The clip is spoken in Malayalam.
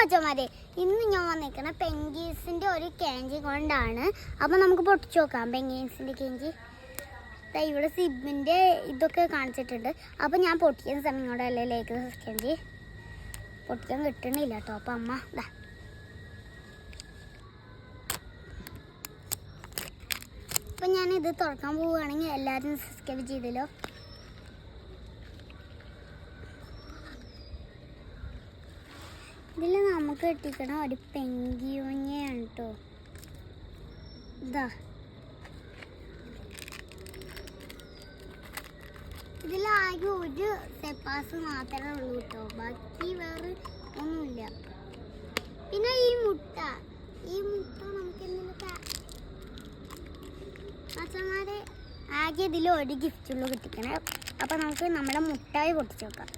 മച്ചന്മാരെ ഇന്ന് ഞാൻ വന്നിരിക്കണ പെങ്കീസിന്റെ ഒരു കേഞ്ചി കൊണ്ടാണ്. അപ്പൊ നമുക്ക് പൊട്ടിച്ചു നോക്കാം പെങ്കീസിന്റെ കേഞ്ചി. ഇവിടെ സിബിന്റെ ഇതൊക്കെ കാണിച്ചിട്ടുണ്ട്. അപ്പൊ ഞാൻ പൊട്ടിക്കുന്ന സമയം കൂടെ അല്ലേ ലേക്ക് കേഞ്ചി? പൊട്ടിക്കാൻ കിട്ടണില്ല കേട്ടോ അപ്പൊ അമ്മ ദാ. അപ്പൊ ഞാൻ ഇത് തുറക്കാൻ പോവുകയാണെങ്കിൽ എല്ലാവരും സബ്സ്ക്രൈബ് ചെയ്തല്ലോ. ഇതിൽ നമുക്ക് കിട്ടിക്കണ ഒരു പെങ്കിയൂഞ്ഞയാണ് കേട്ടോ ഇതാ. ഇതിലാകെ ഒരു സെപ്പാസ് മാത്രമേ ഉള്ളൂ കേട്ടോ ബാക്കി വേറെ ഒന്നുമില്ല. പിന്നെ ഈ മുട്ട. ഈ മുട്ട നമുക്ക് എന്തെങ്കിലും ആകെ ഇതിൽ ഒരു ഗിഫ്റ്റുള്ളൂ കിട്ടിക്കണേ അപ്പം നമുക്ക് നമ്മുടെ മുട്ടായി പൊട്ടിച്ച് നോക്കാം